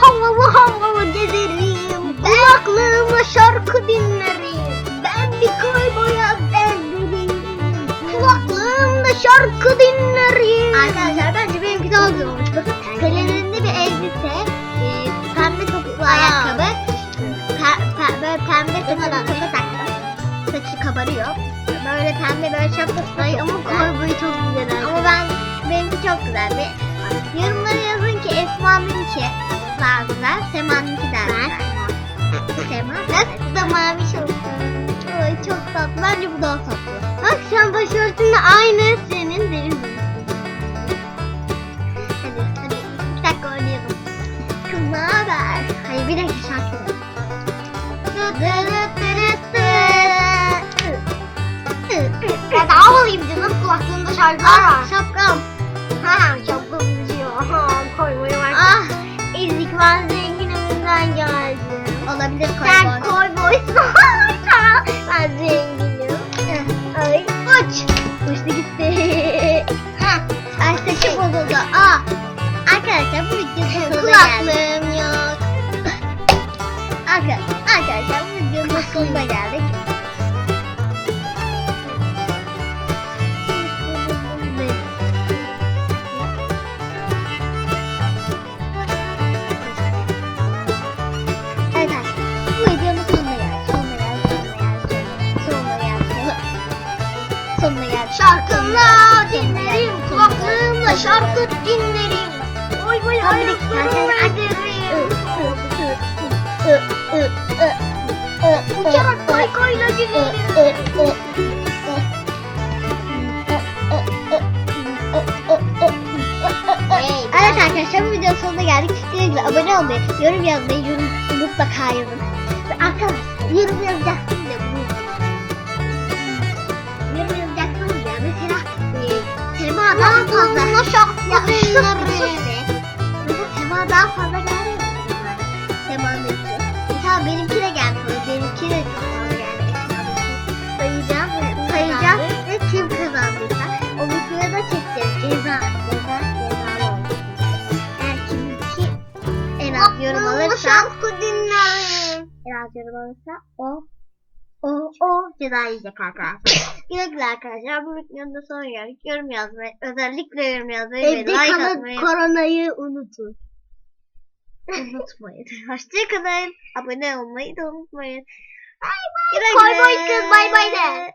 havalı havalı gezerim. Kulaklığıma şarkı dinlerim. Ben bir kayboya benzerim. Kulaklığımda şarkı dinlerim. Arkadaşlar bence benimki daha güzel olmuş. Bakın pelerinde bir elbise, e, pembe topuklu ayakkabı, pe- pe- böyle pembe saçı toka taktım. Saçı kabarıyor. Böyle pembe böyle şapkası da ama kayboyu çok güzel. Ama ben benimki çok güzel. Bir, yorumlara yazın ki Esma'nınki daha güzel, Sema'nınki daha güzel. Sema. Nasıl da mavi olsun. Ay çok tatlı. Bence bu daha tatlı. Bak sen başörtünle aynı senin derin Hadi hadi iki dakika oynayalım. Kız ne haber? Hayır bir dakika şarkı. Ben de havalıyım canım. Kulaklığımda şarkılar var. Şapkam. Olabilir Sen koy koyboysun. ben zenginim. Ay uç. Uçtu gitti. Ay saçı bozuldu. Aa. Arkadaşlar bu geldik. Kulaklığım yok. Arkadaşlar, arkadaşlar bu videonun sonuna geldik. Şarkımla dinlerim. Kulaklığımla şarkı dinlerim. Oy boy arkadaşlar. ederim. Uçarak kaykayla giderim. Evet arkadaşlar bu videonun sonuna geldik. Güle abone olmayı, yorum yazmayı, yorum mutlaka. Ve arkadaşlar yorum yazacaksınız fazla. Kulaklığımla şarkı Ya sus sus dinlerim. be. Mesela Sema daha fazla mu? Sema'nın içi. Mesela benimki de gelmiyor. Benimki de çok fazla geldi. Sayacağım sayacağım ve kim kazandıysa onu sırada çekeceğiz. Ceza, ceza, cezalı olacak. Eğer kiminki en az yorum alırsa, şarkı dinlerim. en az yorum alırsa o o o ceza yiyecek arkadaşlar. güle güle arkadaşlar. Bu videonun da sonuna geldik. Yorum yazmayı, özellikle yorum yazmayı ve Evde like kalıp atmayı koronayı unutun. unutmayın. Hoşçakalın. Abone olmayı da unutmayın. Bay bay kız bay bay de.